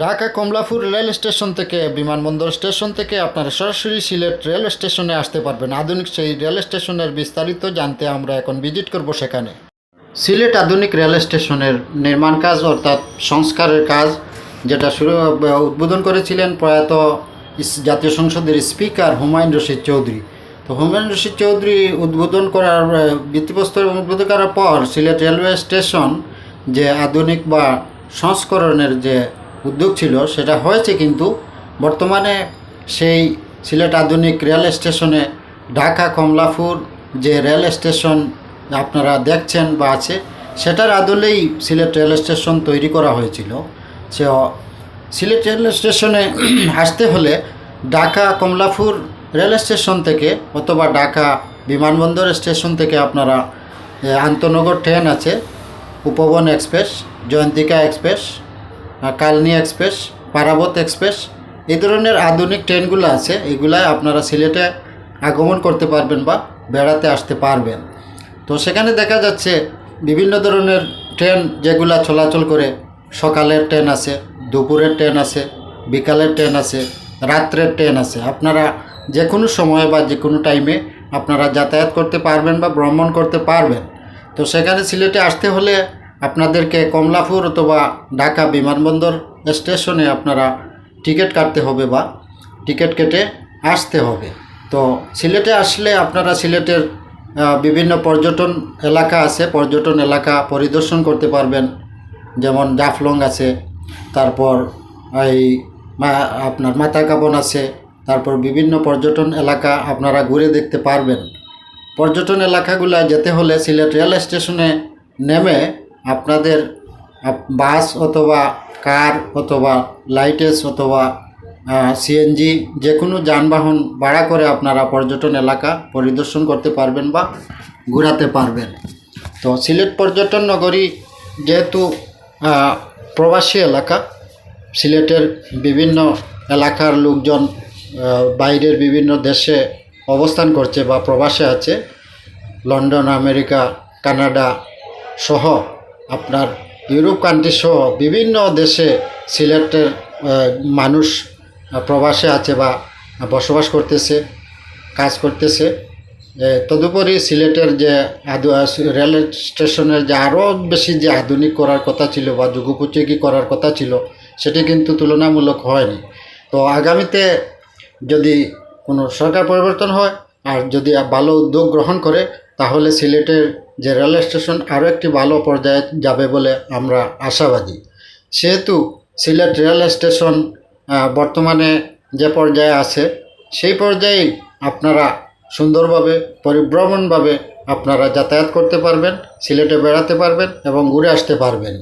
Dhaka Kamalapur rail station থেকে, বিমানবন্দর station থেকে আপনারা সরাসরি সিলেট রেল স্টেশনে আসতে পারবেন। আধুনিক সেই রেল স্টেশনের বিস্তারিত জানতে আমরা এখন ভিজিট করব সেখানে। সিলেট আধুনিক রেল স্টেশনের নির্মাণ কাজ অর্থাৎ সংস্কারের কাজ, যেটা শুরু, উদ্বোধন করেছিলেন প্রয়াত জাতীয় সংসদের স্পিকার হুমায়ুন রশিদ চৌধুরী। তো হুমায়ুন রশিদ চৌধুরী উদ্বোধন করার ভিত্তিপ্রস্তর উদ্বোধন করার পর সিলেট রেলওয়ে স্টেশন যে আধুনিক বা সংস্করণের যে উদ্যোগ ছিল, সেটা হয়েছে কিন্তু বর্তমানে সেই সিলেট আধুনিক রেল স্টেশনে ঢাকা কমলাপুর যে রেল স্টেশন আপনারা দেখছেন বা আছে, সেটার আদলেই সিলেট রেল স্টেশন তৈরি করা হয়েছিল। সে সিলেট রেল স্টেশনে আসতে হলে ঢাকা কমলাপুর রেল স্টেশন থেকে অথবা ঢাকা বিমানবন্দর স্টেশন থেকে আপনারা আন্তনগর ট্রেন আছে, Upaban express, Jayantika express Kalni express, Parabat express, এই ধরনের আধুনিক ট্রেনগুলো আছে এগুলায় আপনারা সিলেটে আগমন করতে পারবেন বা বেড়াতে আসতে পারবেন। তো সেখানে দেখা যাচ্ছে বিভিন্ন ধরনের ট্রেন যেগুলা চলাচল করে, সকালের ট্রেন আছে, দুপুরের ট্রেন আছে, বিকালের ট্রেন আছে, রাত্রের ট্রেন আছে। আপনারা যে কোনো সময় বা যে কোনো টাইমে আপনারা যাতায়াত করতে পারবেন বা ভ্রমণ করতে পারবেন। তো সেখানে সিলেটে আসতে হলে আপনাদেরকে কমলাপুর অথবা ঢাকা বিমানবন্দর স্টেশনে আপনারা টিকিট কাটতে হবে বা টিকিট কেটে আসতে হবে। তো সিলেটে আসলে আপনারা সিলেটের বিভিন্ন পর্যটন এলাকা আছে, পর্যটন এলাকা পরিদর্শন করতে পারবেন। যেমন জাফলং আছে, তারপর এই আপনার মাতাকাবন আছে, তারপর বিভিন্ন পর্যটন এলাকা আপনারা ঘুরে দেখতে পারবেন। পর্যটন এলাকাগুলো যেতে হলে সিলেট রেল স্টেশনে নেমে আপনাদের বাস অথবা কার অথবা লাইটেস অথবা সিএনজি যে কোনো যানবাহন ভাড়া করে আপনারা পর্যটন এলাকা পরিদর্শন করতে পারবেন বা ঘোরাতে পারবেন। তো সিলেট পর্যটন নগরী যেহেতু প্রবাসী এলাকা, সিলেটের বিভিন্ন এলাকার লোকজন বাইরের বিভিন্ন দেশে অবস্থান করছে বা প্রবাসে আছে। লন্ডন, আমেরিকা, কানাডা সহ আপনার ইউরোপ কান্ট্রি সহ বিভিন্ন দেশে সিলেটের মানুষ প্রবাসে আছে বা বসবাস করতেছে, কাজ করতেছে। তদুপরি সিলেটের যে রেল স্টেশনের যে আরও বেশি যে আধুনিক করার কথা ছিল বা যুগোপযোগী করার কথা ছিল, সেটি কিন্তু তুলনামূলক হয়নি। তো আগামীতে যদি কোনো সরকার পরিবর্তন হয় আর যদি ভালো উদ্যোগ গ্রহণ করে, তাহলে সিলেটের যে রেল স্টেশন আরও একটি ভালো পর্যায়ে যাবে বলে আমরা আশাবাদী। সেহেতু সিলেট রেল স্টেশন বর্তমানে যে পর্যায়ে আছে, সেই পর্যায়েই আপনারা সুন্দরভাবে, পরিভ্রমণভাবে আপনারা যাতায়াত করতে পারবেন, সিলেটে বেড়াতে পারবেন এবং ঘুরে আসতে পারবেন।